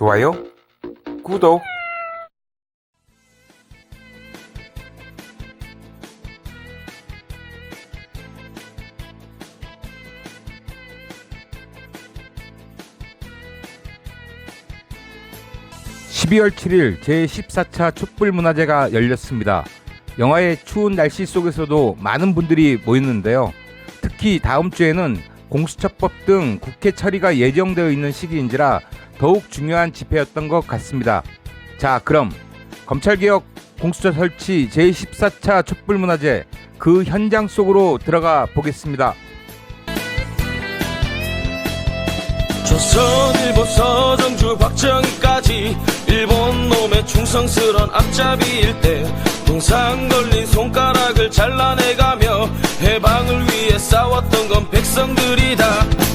좋아요, 구독. (12월 7일) 제14차 촛불문화제가 열렸습니다. 영화의 추운 날씨 속에서도 많은 분들이 모였는데요. 특히 다음 주에는 공수처법 등 국회 처리가 예정되어 있는 시기인지라 더욱 중요한 집회였던 것 같습니다. 자, 그럼 검찰개혁 공수처 설치 제14차 촛불문화제 그 현장 속으로 들어가 보겠습니다. 조선일보 서정주 박정희까지 일본 놈의 충성스런 앞잡이일 때 동상 걸린 손가락을 잘라내가며 해방을 위해 싸웠던 건 백성들이다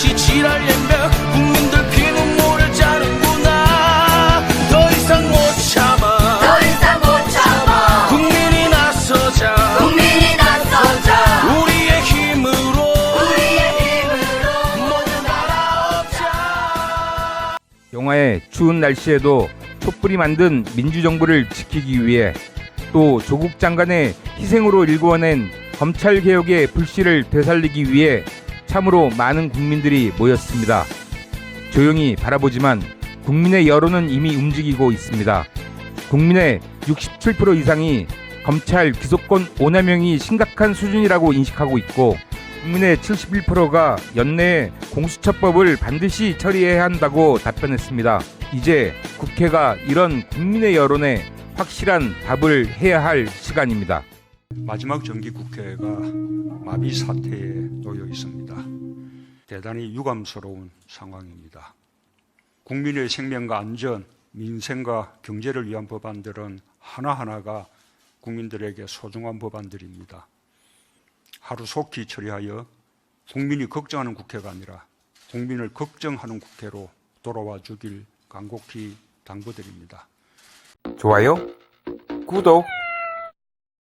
후원무치 지랄 연병 국민들 피눈물을 짜는구나. 더 이상 못 참아. 더 이상 못 참아. 국민이 나서자. 국민이 나서자. 우리의 힘으로. 우리의 힘으로. 모두 갈아엎자. 영화의 추운 날씨에도 촛불이 만든 민주정부를 지키기 위해 또 조국 장관의 희생으로 일구어낸 검찰 개혁의 불씨를 되살리기 위해 참으로 많은 국민들이 모였습니다. 조용히 바라보지만 국민의 여론은 이미 움직이고 있습니다. 국민의 67% 이상이 검찰 기소권 오남용이 심각한 수준이라고 인식하고 있고 국민의 71%가 연내에 공수처법을 반드시 처리해야 한다고 답변했습니다. 이제 국회가 이런 국민의 여론에 확실한 답을 해야 할 시간입니다. 마지막 정기국회가 마비 사태에 놓여 있습니다. 대단히 유감스러운 상황입니다. 국민의 생명과 안전, 민생과 경제를 위한 법안들은 하나하나가 국민들에게 소중한 법안들입니다. 하루속히 처리하여 국민이 걱정하는 국회가 아니라 국민을 걱정하는 국회로 돌아와 주길 간곡히 당부드립니다. 좋아요, 구독.